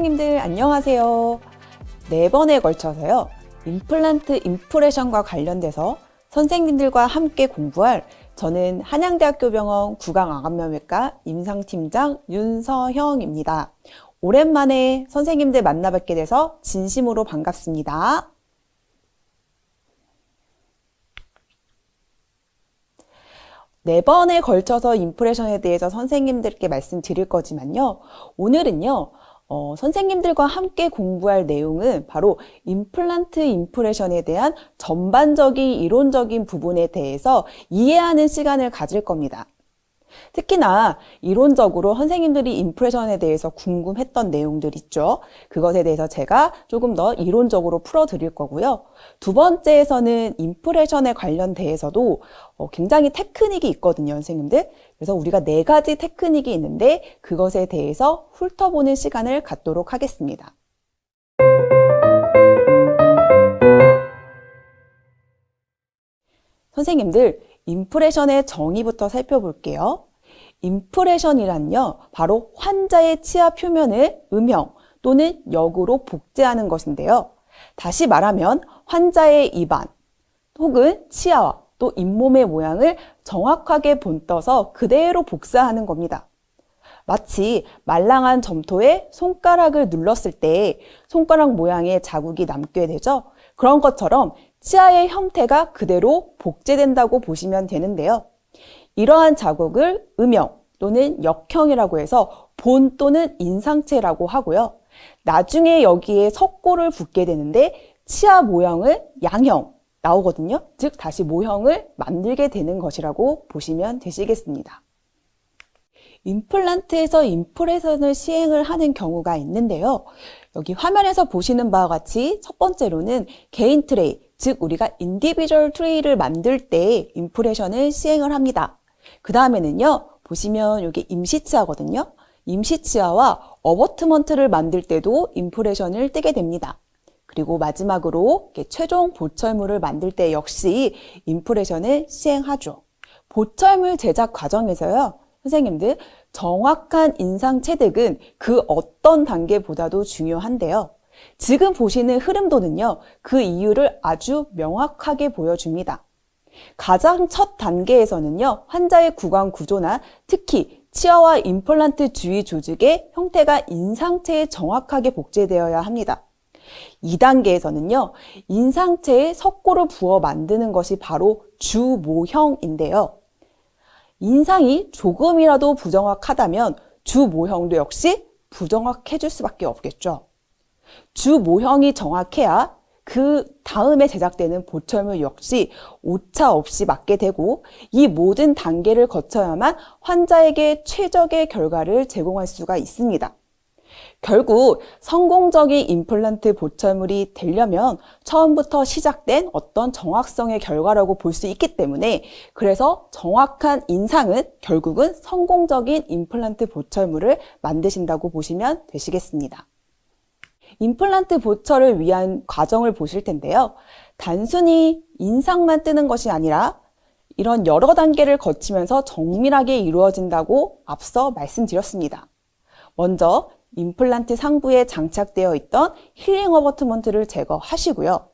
선생님들 안녕하세요. 네 번에 걸쳐서요. 임플란트 임프레션과 관련돼서 선생님들과 함께 공부할 저는 한양대학교 병원 구강암면외과 임상팀장 윤서형입니다. 오랜만에 선생님들 만나뵙게 돼서 진심으로 반갑습니다. 네 번에 걸쳐서 임프레션에 대해서 선생님들께 말씀드릴 거지만요. 오늘은요, 어, 선생님들과 함께 공부할 내용은 바로 임플란트 임프레션에 대한 전반적인 이론적인 부분에 대해서 이해하는 시간을 가질 겁니다. 특히나 이론적으로 선생님들이 임프레션에 대해서 궁금했던 내용들 있죠. 그것에 대해서 제가 조금 더 이론적으로 풀어드릴 거고요. 두 번째에서는 임프레션에 관련돼서도 어, 굉장히 테크닉이 있거든요, 선생님들. 그래서 우리가 네 가지 테크닉이 있는데 그것에 대해서 훑어보는 시간을 갖도록 하겠습니다. 선생님들, 임프레션의 정의부터 살펴볼게요. 임프레션이란요, 바로 환자의 치아 표면을 음영 또는 역으로 복제하는 것인데요. 다시 말하면 환자의 입안 혹은 치아와 또 잇몸의 모양을 정확하게 본떠서 그대로 복사하는 겁니다. 마치 말랑한 점토에 손가락을 눌렀을 때 손가락 모양의 자국이 남게 되죠. 그런 것처럼 치아의 형태가 그대로 복제된다고 보시면 되는데요. 이러한 자국을 음영 또는 역형이라고 해서 본 또는 인상체라고 하고요. 나중에 여기에 석고를 붓게 되는데 치아 모형을 양형 나오거든요. 즉 다시 모형을 만들게 되는 것이라고 보시면 되시겠습니다. 임플란트에서 임프레션을 시행을 하는 경우가 있는데요. 여기 화면에서 보시는 바와 같이 첫 번째로는 개인 트레이, 즉 우리가 인디비주얼 트레이를 만들 때 임프레션을 시행을 합니다. 그 다음에는요, 보시면 여기 임시치아거든요. 임시치아와 어버트먼트를 만들 때도 임프레션을 뜨게 됩니다. 그리고 마지막으로 최종 보철물을 만들 때 역시 임프레션을 시행하죠. 보철물 제작 과정에서요, 선생님들, 정확한 인상 체득은 그 어떤 단계보다도 중요한데요. 지금 보시는 흐름도는요, 그 이유를 아주 명확하게 보여줍니다. 가장 첫 단계에서는요, 환자의 구강 구조나 특히 치아와 임플란트 주위 조직의 형태가 인상체에 정확하게 복제되어야 합니다. 2단계에서는요, 인상체에 석고를 부어 만드는 것이 바로 주모형인데요. 인상이 조금이라도 부정확하다면 주모형도 역시 부정확해질 수밖에 없겠죠. 주 모형이 정확해야 그 다음에 제작되는 보철물 역시 오차 없이 맞게 되고 이 모든 단계를 거쳐야만 환자에게 최적의 결과를 제공할 수가 있습니다. 결국 성공적인 임플란트 보철물이 되려면 처음부터 시작된 어떤 정확성의 결과라고 볼 수 있기 때문에 그래서 정확한 인상은 결국은 성공적인 임플란트 보철물을 만드신다고 보시면 되시겠습니다. 임플란트 보철을 위한 과정을 보실 텐데요. 단순히 인상만 뜨는 것이 아니라 이런 여러 단계를 거치면서 정밀하게 이루어진다고 앞서 말씀드렸습니다. 먼저 임플란트 상부에 장착되어 있던 힐링 어버트먼트를 제거하시고요.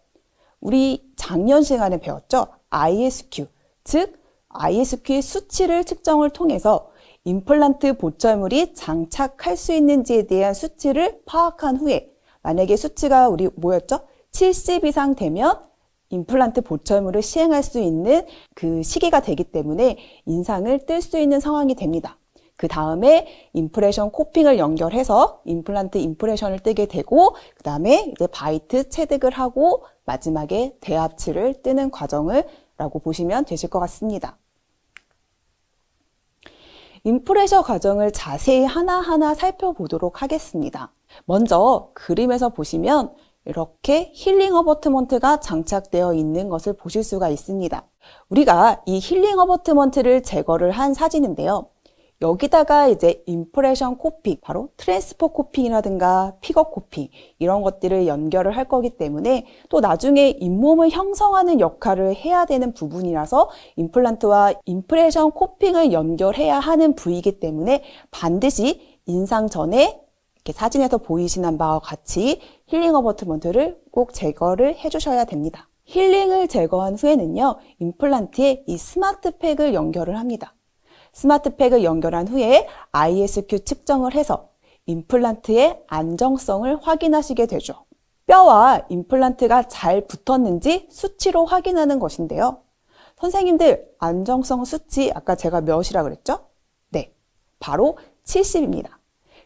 우리 작년 시간에 배웠죠? ISQ, 즉 ISQ의 수치를 측정을 통해서 임플란트 보철물이 장착할 수 있는지에 대한 수치를 파악한 후에 만약에 수치가 우리 뭐였죠? 70 이상 되면 임플란트 보철물을 시행할 수 있는 그 시기가 되기 때문에 인상을 뜰 수 있는 상황이 됩니다. 그 다음에 임프레션 코핑을 연결해서 임플란트 임프레션을 뜨게 되고 그 다음에 이제 바이트 체득을 하고 마지막에 대합치를 뜨는 과정을 라고 보시면 되실 것 같습니다. 임프레셔 과정을 자세히 하나하나 살펴보도록 하겠습니다. 먼저 그림에서 보시면 이렇게 힐링 어버트먼트가 장착되어 있는 것을 보실 수가 있습니다. 우리가 이 힐링 어버트먼트를 제거를 한 사진인데요. 여기다가 이제 임프레션 코핑, 바로 트랜스퍼 코핑이라든가 픽업 코핑 이런 것들을 연결을 할 거기 때문에 또 나중에 잇몸을 형성하는 역할을 해야 되는 부분이라서 임플란트와 임프레션 코핑을 연결해야 하는 부위이기 때문에 반드시 인상 전에 이렇게 사진에서 보이시는 바와 같이 힐링 어버트먼트를 꼭 제거를 해주셔야 됩니다. 힐링을 제거한 후에는요, 임플란트에 이 스마트팩을 연결을 합니다. 스마트팩을 연결한 후에 ISQ 측정을 해서 임플란트의 안정성을 확인하시게 되죠. 뼈와 임플란트가 잘 붙었는지 수치로 확인하는 것인데요. 선생님들, 안정성 수치 아까 제가 몇이라 그랬죠? 네, 바로 70입니다.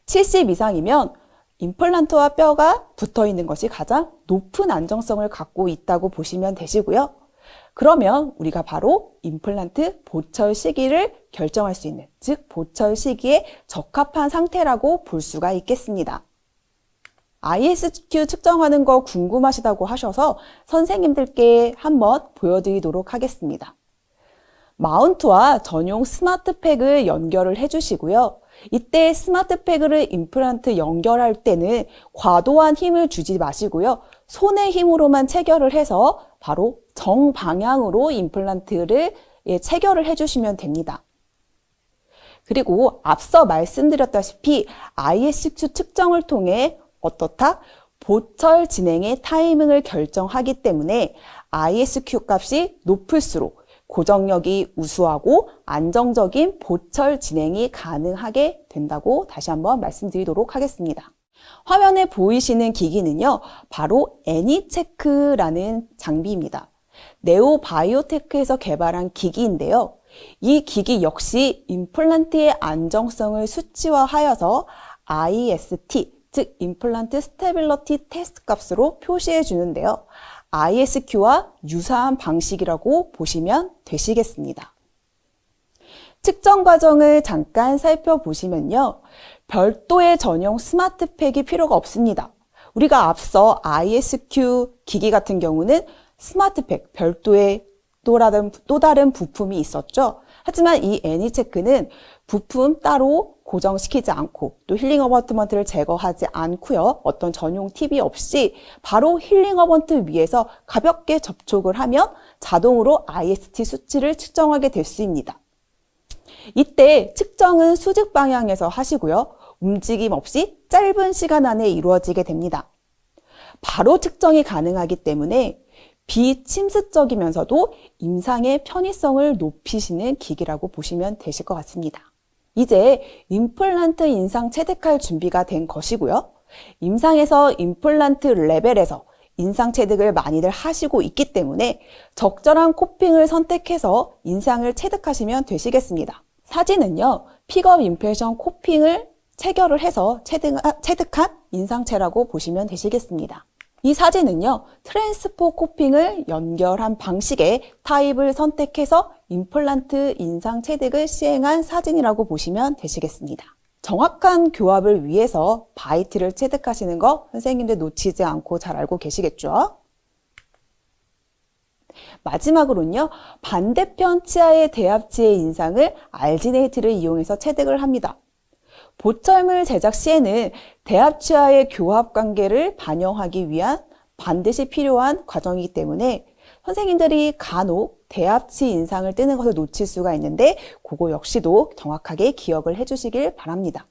70 이상이면 임플란트와 뼈가 붙어 있는 것이 가장 높은 안정성을 갖고 있다고 보시면 되시고요. 그러면 우리가 바로 임플란트 보철 시기를 결정할 수 있는, 즉 보철 시기에 적합한 상태라고 볼 수가 있겠습니다. ISQ 측정하는 거 궁금하시다고 하셔서 선생님들께 한번 보여드리도록 하겠습니다. 마운트와 전용 스마트팩을 연결을 해주시고요. 이때 스마트팩을 임플란트 연결할 때는 과도한 힘을 주지 마시고요. 손의 힘으로만 체결을 해서 바로 정방향으로 임플란트를 예, 체결을 해주시면 됩니다. 그리고 앞서 말씀드렸다시피 ISQ 측정을 통해 어떻다? 보철 진행의 타이밍을 결정하기 때문에 ISQ 값이 높을수록 고정력이 우수하고 안정적인 보철 진행이 가능하게 된다고 다시 한번 말씀드리도록 하겠습니다. 화면에 보이시는 기기는요, 바로 애니체크라는 장비입니다. 네오바이오테크에서 개발한 기기인데요. 이 기기 역시 임플란트의 안정성을 수치화하여서 IST, 즉 임플란트 스테빌러티 테스트 값으로 표시해 주는데요. ISQ와 유사한 방식이라고 보시면 되시겠습니다. 측정 과정을 잠깐 살펴보시면요. 별도의 전용 스마트팩이 필요가 없습니다. 우리가 앞서 ISQ 기기 같은 경우는 스마트팩, 별도의 또 다른, 또 다른 부품이 있었죠. 하지만 이 애니체크는 부품 따로 고정시키지 않고 또 힐링 어버트먼트를 제거하지 않고요. 어떤 전용 팁이 없이 바로 힐링 어버트 위에서 가볍게 접촉을 하면 자동으로 IST 수치를 측정하게 될 수 있습니다. 이때 측정은 수직 방향에서 하시고요. 움직임 없이 짧은 시간 안에 이루어지게 됩니다. 바로 측정이 가능하기 때문에 비침습적이면서도 임상의 편의성을 높이시는 기기라고 보시면 되실 것 같습니다. 이제 임플란트 인상 체득할 준비가 된 것이고요. 임상에서 임플란트 레벨에서 인상 체득을 많이들 하시고 있기 때문에 적절한 코핑을 선택해서 인상을 체득하시면 되시겠습니다. 사진은요, 픽업 임프레션 코핑을 체결을 해서 체득한 인상체라고 보시면 되시겠습니다. 이 사진은요, 트랜스포 코핑을 연결한 방식의 타입을 선택해서 임플란트 인상 체득을 시행한 사진이라고 보시면 되시겠습니다. 정확한 교합을 위해서 바이트를 체득하시는 거 선생님들 놓치지 않고 잘 알고 계시겠죠? 마지막으로는요, 반대편 치아의 대합치의 인상을 알지네이트를 이용해서 체득을 합니다. 보철물 제작 시에는 대합치아의 교합 관계를 반영하기 위한 반드시 필요한 과정이기 때문에 선생님들이 간혹 대합치 인상을 뜨는 것을 놓칠 수가 있는데 그거 역시도 정확하게 기억을 해주시길 바랍니다.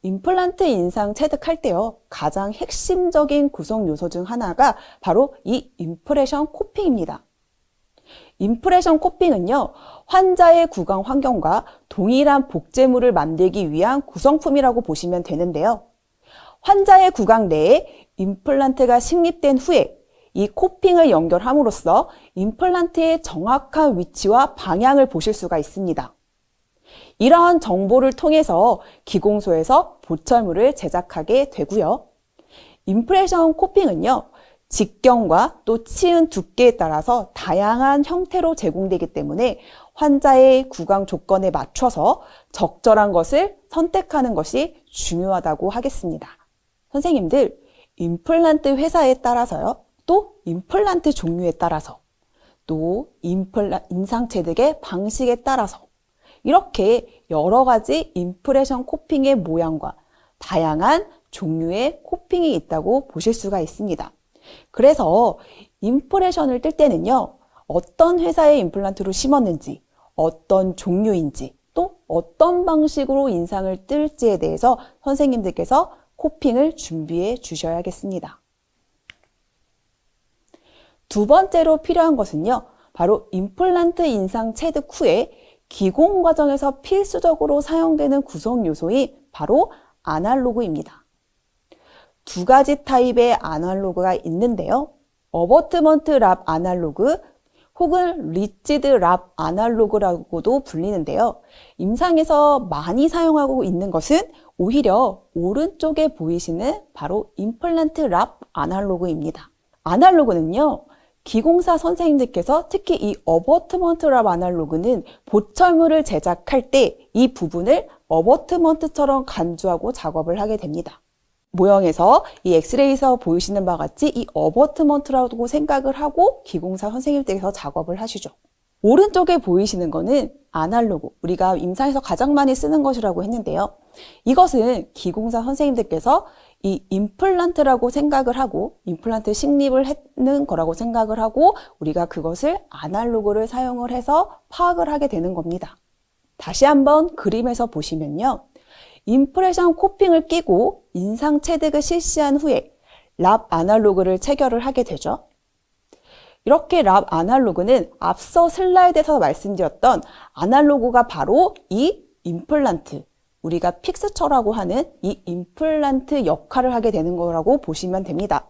임플란트 인상 체득할 때요 가장 핵심적인 구성 요소 중 하나가 바로 이 임프레션 코핑입니다. 임프레션 코핑은요, 환자의 구강 환경과 동일한 복제물을 만들기 위한 구성품이라고 보시면 되는데요. 환자의 구강 내에 임플란트가 식립된 후에 이 코핑을 연결함으로써 임플란트의 정확한 위치와 방향을 보실 수가 있습니다. 이러한 정보를 통해서 기공소에서 보철물을 제작하게 되고요. 임프레션 코핑은요, 직경과 또 치은 두께에 따라서 다양한 형태로 제공되기 때문에 환자의 구강 조건에 맞춰서 적절한 것을 선택하는 것이 중요하다고 하겠습니다. 선생님들, 임플란트 회사에 따라서요, 또 임플란트 종류에 따라서, 또 임플라, 인상체득의 방식에 따라서 이렇게 여러 가지 임프레션 코핑의 모양과 다양한 종류의 코핑이 있다고 보실 수가 있습니다. 그래서 임프레션을 뜰 때는요, 어떤 회사의 임플란트로 심었는지, 어떤 종류인지, 또 어떤 방식으로 인상을 뜰지에 대해서 선생님들께서 코핑을 준비해 주셔야겠습니다. 두 번째로 필요한 것은요. 바로 임플란트 인상 체득 후에 기공 과정에서 필수적으로 사용되는 구성 요소인 바로 아날로그입니다. 두 가지 타입의 아날로그가 있는데요. 어버트먼트 랍 아날로그 혹은 리지드 랍 아날로그라고도 불리는데요. 임상에서 많이 사용하고 있는 것은 오히려 오른쪽에 보이시는 바로 임플란트 랍 아날로그입니다. 아날로그는요. 기공사 선생님들께서 특히 이 어버트먼트 랍 아날로그는 보철물을 제작할 때 이 부분을 어버트먼트처럼 간주하고 작업을 하게 됩니다. 모형에서 이 엑스레이에서 보이시는 바와 같이 이 어버트먼트라고 생각을 하고 기공사 선생님들께서 작업을 하시죠. 오른쪽에 보이시는 거는 아날로그, 우리가 임상에서 가장 많이 쓰는 것이라고 했는데요. 이것은 기공사 선생님들께서 이 임플란트라고 생각을 하고 임플란트 식립을 했는 거라고 생각을 하고 우리가 그것을 아날로그를 사용을 해서 파악을 하게 되는 겁니다. 다시 한번 그림에서 보시면요. 임프레션 코핑을 끼고 인상 체득을 실시한 후에 랍 아날로그를 체결을 하게 되죠. 이렇게 랍 아날로그는 앞서 슬라이드에서 말씀드렸던 아날로그가 바로 이 임플란트, 우리가 픽스처라고 하는 이 임플란트 역할을 하게 되는 거라고 보시면 됩니다.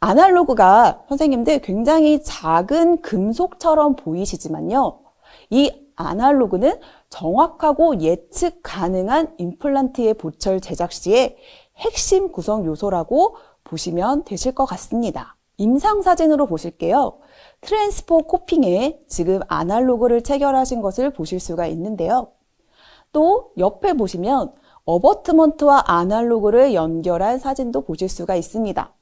아날로그가 선생님들 굉장히 작은 금속처럼 보이시지만요. 이 아날로그는 정확하고 예측 가능한 임플란트의 보철 제작 시의 핵심 구성 요소라고 보시면 되실 것 같습니다. 임상 사진으로 보실게요. 트랜스포 코핑에 지금 아날로그를 체결하신 것을 보실 수가 있는데요. 또 옆에 보시면 어버트먼트와 아날로그를 연결한 사진도 보실 수가 있습니다.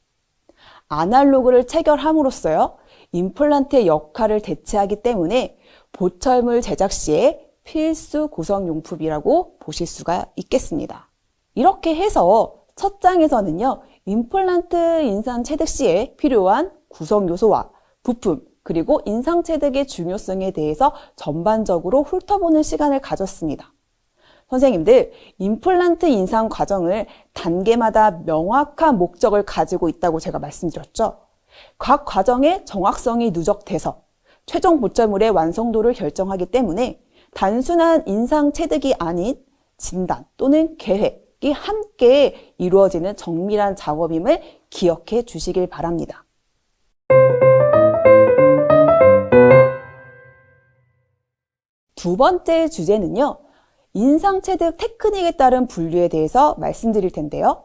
아날로그를 체결함으로써요. 임플란트의 역할을 대체하기 때문에 보철물 제작 시에 필수 구성용품이라고 보실 수가 있겠습니다. 이렇게 해서 첫 장에서는요, 임플란트 인상 체득 시에 필요한 구성 요소와 부품, 그리고 인상 체득의 중요성에 대해서 전반적으로 훑어보는 시간을 가졌습니다. 선생님들, 임플란트 인상 과정을 단계마다 명확한 목적을 가지고 있다고 제가 말씀드렸죠. 각 과정의 정확성이 누적돼서 최종 보철물의 완성도를 결정하기 때문에 단순한 인상 체득이 아닌 진단 또는 계획이 함께 이루어지는 정밀한 작업임을 기억해 주시길 바랍니다. 두 번째 주제는요. 인상 체득 테크닉에 따른 분류에 대해서 말씀드릴 텐데요.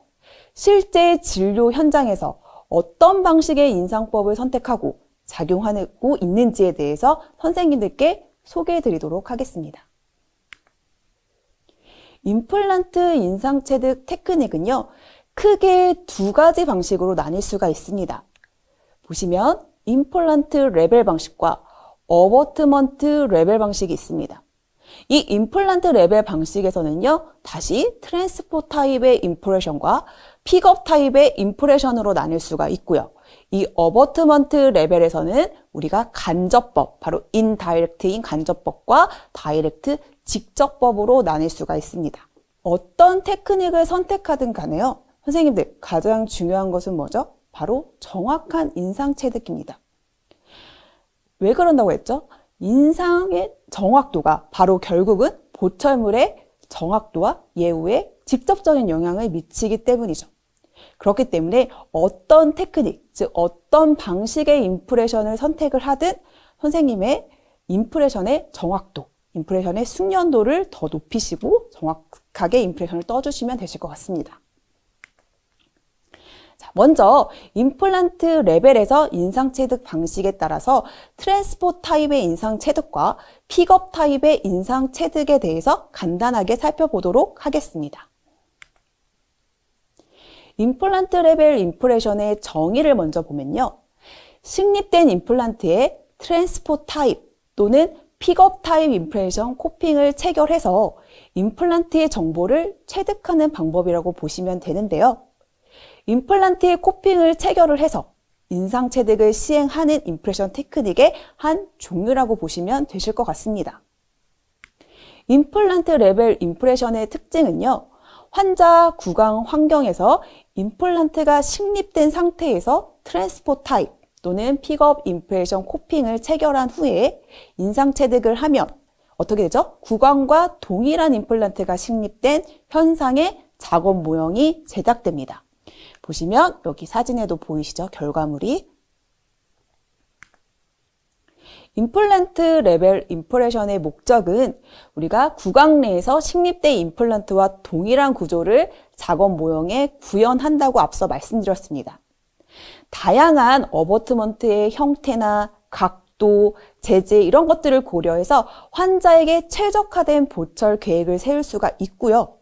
실제 진료 현장에서 어떤 방식의 인상법을 선택하고 작용하고 있는지에 대해서 선생님들께 소개해 드리도록 하겠습니다. 임플란트 인상 체득 테크닉은요, 크게 두 가지 방식으로 나뉠 수가 있습니다. 보시면 임플란트 레벨 방식과 어버트먼트 레벨 방식이 있습니다. 이 임플란트 레벨 방식에서는요, 다시 트랜스포 타입의 임프레션과 픽업 타입의 임프레션으로 나눌 수가 있고요. 이 어버트먼트 레벨에서는 우리가 간접법, 바로 인다이렉트인 간접법과 다이렉트 직접법으로 나눌 수가 있습니다. 어떤 테크닉을 선택하든 간에요. 선생님들, 가장 중요한 것은 뭐죠? 바로 정확한 인상 체득입니다. 왜 그런다고 했죠? 인상의 정확도가 바로 결국은 보철물의 정확도와 예후에 직접적인 영향을 미치기 때문이죠. 그렇기 때문에 어떤 테크닉, 즉 어떤 방식의 인프레션을 선택을 하든 선생님의 인프레션의 정확도, 인프레션의 숙련도를 더 높이시고 정확하게 인프레션을 떠주시면 되실 것 같습니다. 자, 먼저 임플란트 레벨에서 인상 체득 방식에 따라서 트랜스포 타입의 인상 체득과 픽업 타입의 인상 체득에 대해서 간단하게 살펴보도록 하겠습니다. 임플란트 레벨 임프레션의 정의를 먼저 보면요. 식립된 임플란트의 트랜스포 타입 또는 픽업 타입 임프레션 코핑을 체결해서 임플란트의 정보를 체득하는 방법이라고 보시면 되는데요. 임플란트의 코핑을 체결을 해서 인상 체득을 시행하는 임프레션 테크닉의 한 종류라고 보시면 되실 것 같습니다. 임플란트 레벨 임프레션의 특징은요. 환자 구강 환경에서 임플란트가 식립된 상태에서 트랜스포 타입 또는 픽업 임프레션 코핑을 체결한 후에 인상 체득을 하면 어떻게 되죠? 구강과 동일한 임플란트가 식립된 현상의 작업 모형이 제작됩니다. 보시면 여기 사진에도 보이시죠? 결과물이. 임플란트 레벨 임프레션의 목적은 우리가 구강 내에서 식립된 임플란트와 동일한 구조를 작업 모형에 구현한다고 앞서 말씀드렸습니다. 다양한 어버트먼트의 형태나 각도, 재질 이런 것들을 고려해서 환자에게 최적화된 보철 계획을 세울 수가 있고요.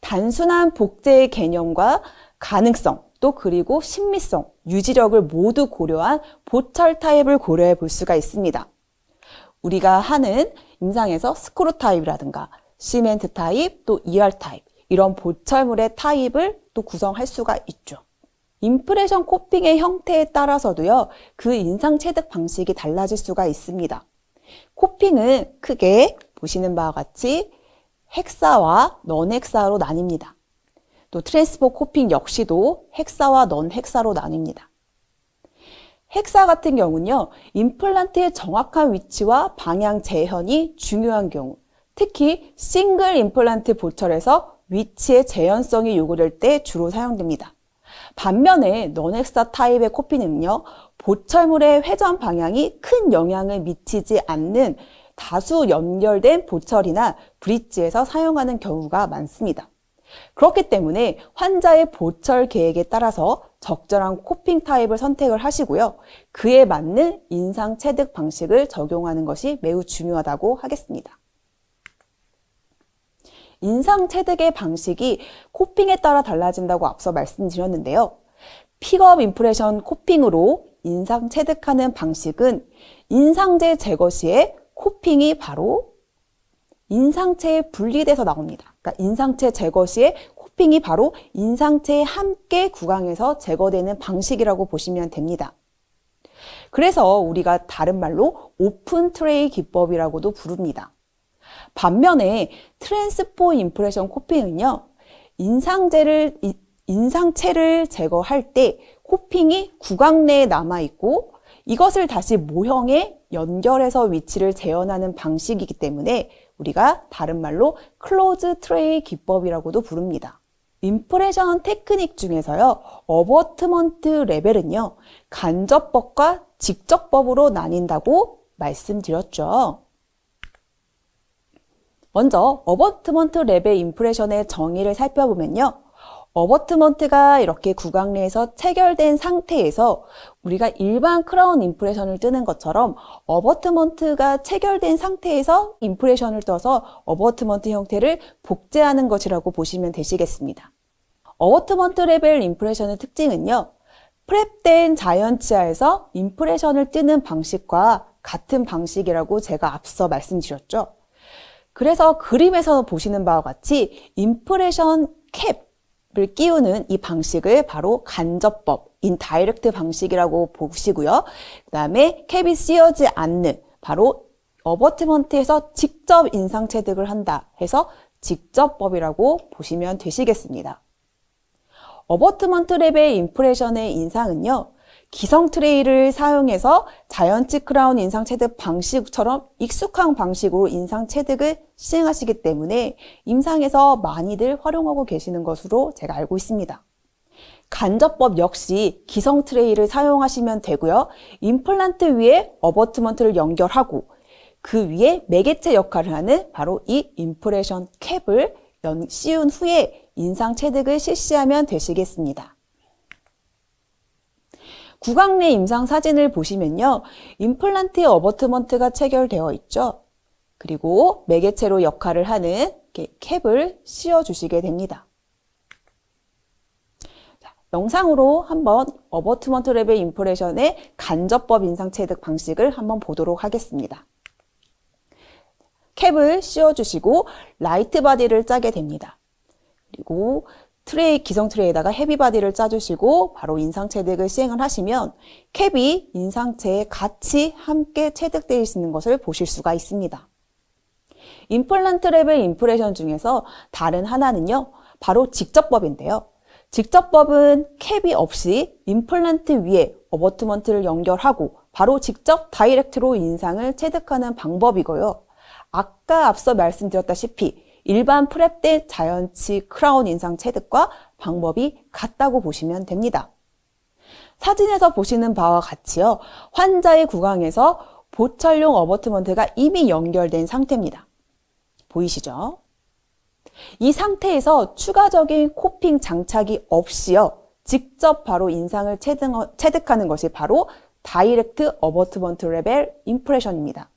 단순한 복제의 개념과 가능성, 또 그리고 신미성, 유지력을 모두 고려한 보철 타입을 고려해 볼 수가 있습니다. 우리가 하는 임상에서 스크루 타입이라든가 시멘트 타입, 또 ER 타입 이런 보철물의 타입을 또 구성할 수가 있죠. 임프레션 코핑의 형태에 따라서도요, 그 인상 체득 방식이 달라질 수가 있습니다. 코핑은 크게 보시는 바와 같이 헥사와 넌 헥사로 나뉩니다. 또 트랜스포 코핑 역시도 헥사와 넌 헥사로 나뉩니다. 헥사 같은 경우는요, 임플란트의 정확한 위치와 방향 재현이 중요한 경우, 특히 싱글 임플란트 보철에서 위치의 재현성이 요구될 때 주로 사용됩니다. 반면에 너넥사 타입의 코피는요, 보철물의 회전 방향이 큰 영향을 미치지 않는 다수 연결된 보철이나 브릿지에서 사용하는 경우가 많습니다. 그렇기 때문에 환자의 보철 계획에 따라서 적절한 코핑 타입을 선택을 하시고요. 그에 맞는 인상 체득 방식을 적용하는 것이 매우 중요하다고 하겠습니다. 인상 체득의 방식이 코핑에 따라 달라진다고 앞서 말씀드렸는데요. 픽업 임프레션 코핑으로 인상 체득하는 방식은 인상제 제거 시에 코핑이 바로 인상체에 분리돼서 나옵니다. 그러니까 인상체 제거 시에 코핑이 바로 인상체에 함께 구강해서 제거되는 방식이라고 보시면 됩니다. 그래서 우리가 다른 말로 오픈 트레이 기법이라고도 부릅니다. 반면에 트랜스포 임프레션 코핑은요, 인상제를, 인상체를 제거할 때 코핑이 구강 내에 남아있고 이것을 다시 모형에 연결해서 위치를 재현하는 방식이기 때문에 우리가 다른 말로 클로즈 트레이 기법이라고도 부릅니다. 임프레션 테크닉 중에서요, 어버트먼트 레벨은요, 간접법과 직접법으로 나뉜다고 말씀드렸죠. 먼저 어버트먼트 레벨 임프레션의 정의를 살펴보면요. 어버트먼트가 이렇게 구강 내에서 체결된 상태에서 우리가 일반 크라운 임프레션을 뜨는 것처럼 어버트먼트가 체결된 상태에서 임프레션을 떠서 어버트먼트 형태를 복제하는 것이라고 보시면 되시겠습니다. 어버트먼트 레벨 임프레션의 특징은요. 프랩된 자연치아에서 임프레션을 뜨는 방식과 같은 방식이라고 제가 앞서 말씀드렸죠. 그래서 그림에서 보시는 바와 같이 임프레션 캡 을 끼우는 이 방식을 바로 간접법, 인다이렉트 방식이라고 보시고요. 그 다음에 캡이 씌어지 않는 바로 어버트먼트에서 직접 인상 체득을 한다 해서 직접법이라고 보시면 되시겠습니다. 어버트먼트 랩의 임프레션의 인상은요. 기성 트레이를 사용해서 자연치 크라운 인상 체득 방식처럼 익숙한 방식으로 인상 체득을 시행하시기 때문에 임상에서 많이들 활용하고 계시는 것으로 제가 알고 있습니다. 간접법 역시 기성 트레이를 사용하시면 되고요. 임플란트 위에 어버트먼트를 연결하고 그 위에 매개체 역할을 하는 바로 이 임프레션 캡을 씌운 후에 인상 체득을 실시하면 되시겠습니다. 구강 내 임상 사진을 보시면요. 임플란트의 어버트먼트가 체결되어 있죠. 그리고 매개체로 역할을 하는 캡을 씌워주시게 됩니다. 자, 영상으로 한번 어버트먼트 랩의 임프레션의 간접법 인상 체득 방식을 한번 보도록 하겠습니다. 캡을 씌워주시고 라이트 바디를 짜게 됩니다. 그리고 트레이, 기성 트레이에다가 헤비 바디를 짜주시고 바로 인상 체득을 시행을 하시면 캡이 인상체에 같이 함께 체득되어 있는 것을 보실 수가 있습니다. 임플란트 레벨 임프레션 중에서 다른 하나는요, 바로 직접법인데요. 직접법은 캡이 없이 임플란트 위에 어버트먼트를 연결하고 바로 직접 다이렉트로 인상을 체득하는 방법이고요. 아까 앞서 말씀드렸다시피 일반 프랩 때 자연치 크라운 인상 체득과 방법이 같다고 보시면 됩니다. 사진에서 보시는 바와 같이요. 환자의 구강에서 보철용 어버트먼트가 이미 연결된 상태입니다. 보이시죠? 이 상태에서 추가적인 코핑 장착이 없이요. 직접 바로 인상을 체득, 하는 것이 바로 다이렉트 어버트먼트 레벨 임프레션입니다.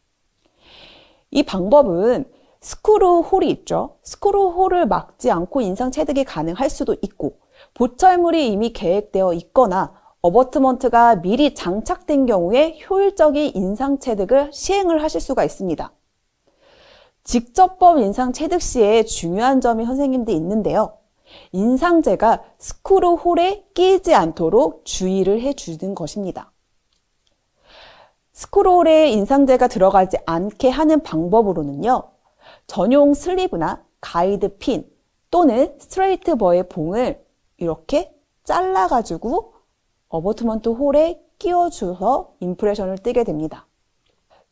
이 방법은 스크루 홀이 있죠. 스크루 홀을 막지 않고 인상 체득이 가능할 수도 있고 보철물이 이미 계획되어 있거나 어버트먼트가 미리 장착된 경우에 효율적인 인상 체득을 시행을 하실 수가 있습니다. 직접법 인상 체득 시에 중요한 점이 선생님들 있는데요. 인상제가 스크루 홀에 끼지 않도록 주의를 해주는 것입니다. 스크롤에 인상제가 들어가지 않게 하는 방법으로는요. 전용 슬리브나 가이드 핀 또는 스트레이트 버의 봉을 이렇게 잘라가지고 어버트먼트 홀에 끼워줘서 임프레션을 뜨게 됩니다.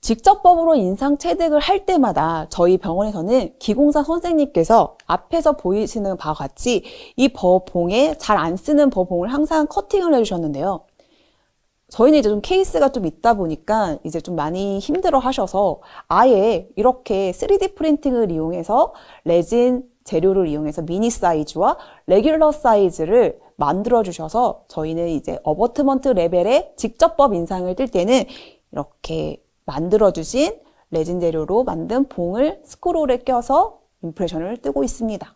직접법으로 인상 체득을 할 때마다 저희 병원에서는 기공사 선생님께서 앞에서 보이시는 바와 같이 이 버봉에 잘 안 쓰는 버봉을 항상 커팅을 해주셨는데요. 저희는 이제 좀 케이스가 좀 있다 보니까 이제 좀 많이 힘들어 하셔서 아예 이렇게 3D 프린팅을 이용해서 레진 재료를 이용해서 미니 사이즈와 레귤러 사이즈를 만들어 주셔서 저희는 이제 어버트먼트 레벨의 직접법 인상을 뜰 때는 이렇게 만들어 주신 레진 재료로 만든 봉을 스크롤에 껴서 임프레션을 뜨고 있습니다.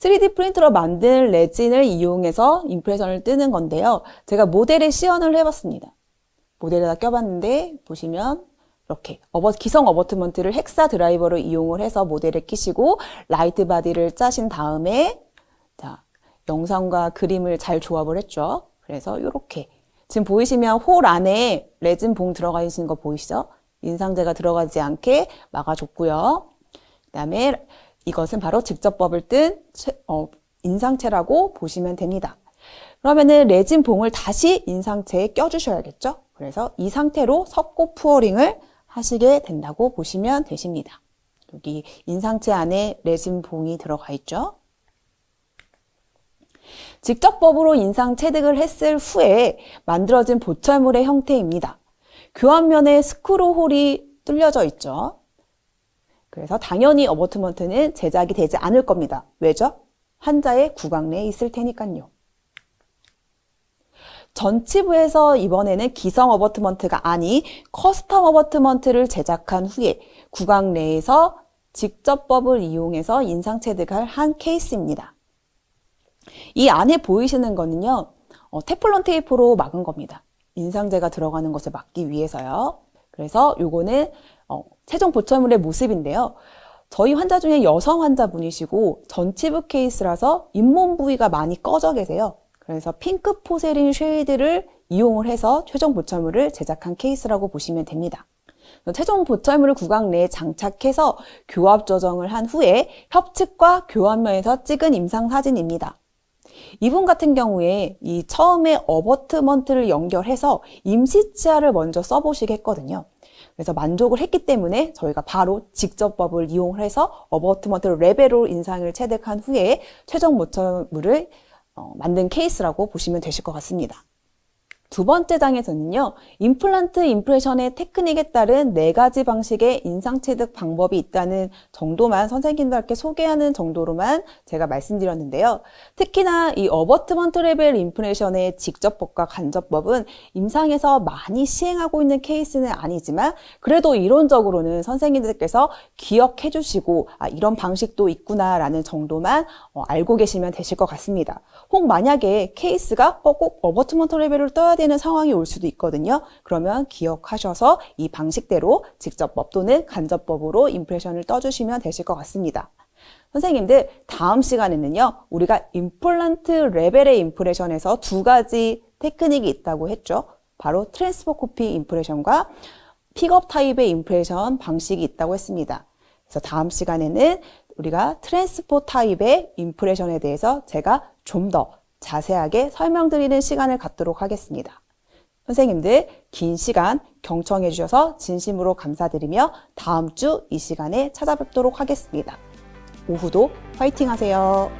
3D 프린터로 만든 레진을 이용해서 임프레션을 뜨는 건데요. 제가 모델에 시연을 해봤습니다. 모델에다 껴봤는데 보시면 이렇게 기성 어버트먼트를 헥사 드라이버를 이용을 해서 모델에 끼시고 라이트 바디를 짜신 다음에 자 영상과 그림을 잘 조합을 했죠. 그래서 이렇게 지금 보이시면 홀 안에 레진 봉 들어가 있는 거 보이시죠? 인상제가 들어가지 않게 막아줬고요. 그 다음에 이것은 바로 직접법을 뜬 어, 인상체라고 보시면 됩니다. 그러면은 레진 봉을 다시 인상체에 껴주셔야겠죠? 그래서 이 상태로 석고 푸어링을 하시게 된다고 보시면 되십니다. 여기 인상체 안에 레진 봉이 들어가 있죠? 직접법으로 인상 체득을 했을 후에 만들어진 보철물의 형태입니다. 교환면에 스크루 홀이 뚫려져 있죠. 그래서 당연히 어버트먼트는 제작이 되지 않을 겁니다. 왜죠? 환자의 구강 내에 있을 테니까요. 전치부에서 이번에는 기성 어버트먼트가 아닌 커스텀 어버트먼트를 제작한 후에 구강 내에서 직접법을 이용해서 인상체득을 한 케이스입니다. 이 안에 보이시는 거는요, 어, 테플론 테이프로 막은 겁니다. 인상제가 들어가는 것을 막기 위해서요. 그래서 요거는 어, 최종 보철물의 모습인데요. 저희 환자 중에 여성 환자분이시고 전치부 케이스라서 잇몸 부위가 많이 꺼져 계세요. 그래서 핑크 포세린 쉐이드를 이용을 해서 최종 보철물을 제작한 케이스라고 보시면 됩니다. 최종 보철물을 구강 내에 장착해서 교합 조정을 한 후에 협측과 교환면에서 찍은 임상 사진입니다. 이분 같은 경우에 이 처음에 어버트먼트를 연결해서 임시치아를 먼저 써보시게 했거든요. 그래서 만족을 했기 때문에 저희가 바로 직접법을 이용해서 어버트먼트 레벨로 인상을 체득한 후에 최종 모처물을 어, 만든 케이스라고 보시면 되실 것 같습니다. 두 번째 장에서는요, 임플란트 임프레션의 테크닉에 따른 네 가지 방식의 인상 체득 방법이 있다는 정도만 선생님들께 소개하는 정도로만 제가 말씀드렸는데요. 특히나 이 어버트먼 트 레벨 임프레션의 직접법과 간접법은 임상에서 많이 시행하고 있는 케이스는 아니지만 그래도 이론적으로는 선생님들께서 기억해 주시고 아, 이런 방식도 있구나라는 정도만 어, 알고 계시면 되실 것 같습니다. 혹 만약에 케이스가 어, 꼭 어버트먼트 레벨을 떠야 되는 상황이 올 수도 있거든요. 그러면 기억하셔서 이 방식대로 직접법 또는 간접법으로 임프레션을 떠주시면 되실 것 같습니다. 선생님들 다음 시간에는요. 우리가 임플란트 레벨의 임프레션에서 두 가지 테크닉이 있다고 했죠. 바로 트랜스퍼 코피 임프레션과 픽업 타입의 임프레션 방식이 있다고 했습니다. 그래서 다음 시간에는 우리가 트랜스포 타입의 인프레션에 대해서 제가 좀 더 자세하게 설명드리는 시간을 갖도록 하겠습니다. 선생님들 긴 시간 경청해 주셔서 진심으로 감사드리며 다음 주 이 시간에 찾아뵙도록 하겠습니다. 오후도 화이팅 하세요.